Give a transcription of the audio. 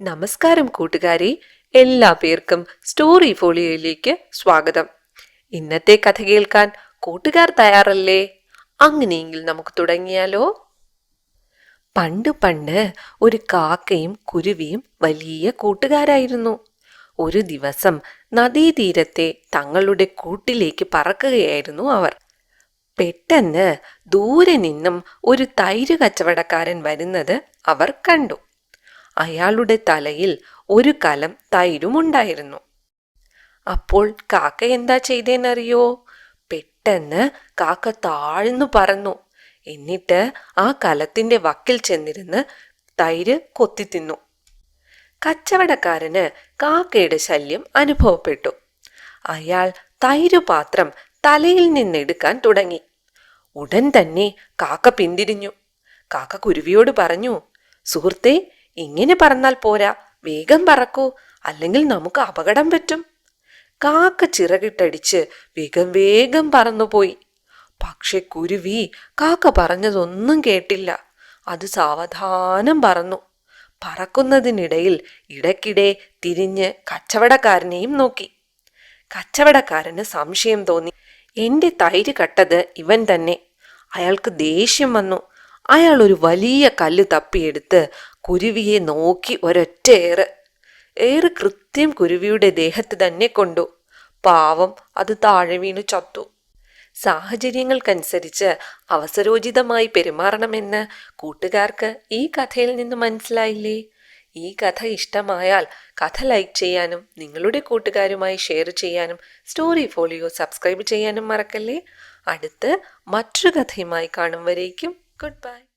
നമസ്കാരം കൂട്ടുകാരെ. എല്ലാ പേർക്കും സ്റ്റോറി ഫോളിയോയിലേക്ക് സ്വാഗതം. ഇന്നത്തെ കഥ കേൾക്കാൻ കൂട്ടുകാർ തയ്യാറല്ലേ? അങ്ങനെയെങ്കിൽ നമുക്ക് തുടങ്ങിയാലോ? പണ്ട് പണ്ട് ഒരു കാക്കയും കുരുവിയും വലിയ കൂട്ടുകാരായിരുന്നു. ഒരു ദിവസം നദീതീരത്തെ തങ്ങളുടെ കൂട്ടിലേക്ക് പറക്കുകയായിരുന്നു അവർ. പെട്ടെന്ന് ദൂരെ നിന്നും ഒരു തൈര് കച്ചവടക്കാരൻ വരുന്നത് അവർ കണ്ടു. അയാളുടെ തലയിൽ ഒരു കലം തൈരുമുണ്ടായിരുന്നു. അപ്പോൾ കാക്ക എന്താ ചെയ്തേന്നറിയോ? പെട്ടെന്ന് കാക്ക താഴ്ന്നു പറന്നു. എന്നിട്ട് ആ കലത്തിന്റെ വക്കിൽ ചെന്നിരുന്ന് തൈര് കൊത്തി തിന്നു കച്ചവടക്കാരന് കാക്കയുടെ ശല്യം അനുഭവപ്പെട്ടു. അയാൾ തൈരുപാത്രം തലയിൽ നിന്നെടുക്കാൻ തുടങ്ങി. ഉടൻ തന്നെ കാക്ക പിന്തിരിഞ്ഞു. കാക്ക കുരുവിയോട് പറഞ്ഞു സുഹൃത്തെ ഇങ്ങനെ പറന്നാൽ പോരാ? വേഗം പറക്കൂ. അല്ലെങ്കിൽ നമുക്ക് അപകടം പറ്റും. കാക്ക ചിറകിട്ടടിച്ച് വേഗം വേഗം പറന്നുപോയി. പക്ഷെ കുരുവി കാക്ക പറഞ്ഞതൊന്നും കേട്ടില്ല. അത് സാവധാനം പറന്നു. പറക്കുന്നതിനിടയിൽ ഇടയ്ക്കിടെ തിരിഞ്ഞ് കച്ചവടക്കാരനെയും നോക്കി. കച്ചവടക്കാരന് സംശയം തോന്നി. എന്റെ തൈര് കട്ടത് ഇവൻ തന്നെ. അയാൾക്ക് ദേഷ്യം വന്നു. അയാൾ ഒരു വലിയ കല്ല് തപ്പിയെടുത്ത് കുരുവിയെ നോക്കി ഒരൊറ്റ ഏറ് ഏറ് കൃത്യം കുരുവിയുടെ ദേഹത്ത് തന്നെ കൊണ്ടു. പാവം അത് താഴെ വീണു ചത്തു. സാഹചര്യങ്ങൾക്കനുസരിച്ച് അവസരോചിതമായി പെരുമാറണമെന്ന് കൂട്ടുകാർക്ക് ഈ കഥയിൽ നിന്ന് മനസ്സിലായില്ലേ? ഈ കഥ ഇഷ്ടമായാൽ കഥ ലൈക്ക് ചെയ്യാനും നിങ്ങളുടെ കൂട്ടുകാരുമായി ഷെയർ ചെയ്യാനും സ്റ്റോറി ഫോളിയോ സബ്സ്ക്രൈബ് ചെയ്യാനും മറക്കല്ലേ? അടുത്ത് മറ്റൊരു കഥയുമായി കാണും വരേക്കും. Goodbye.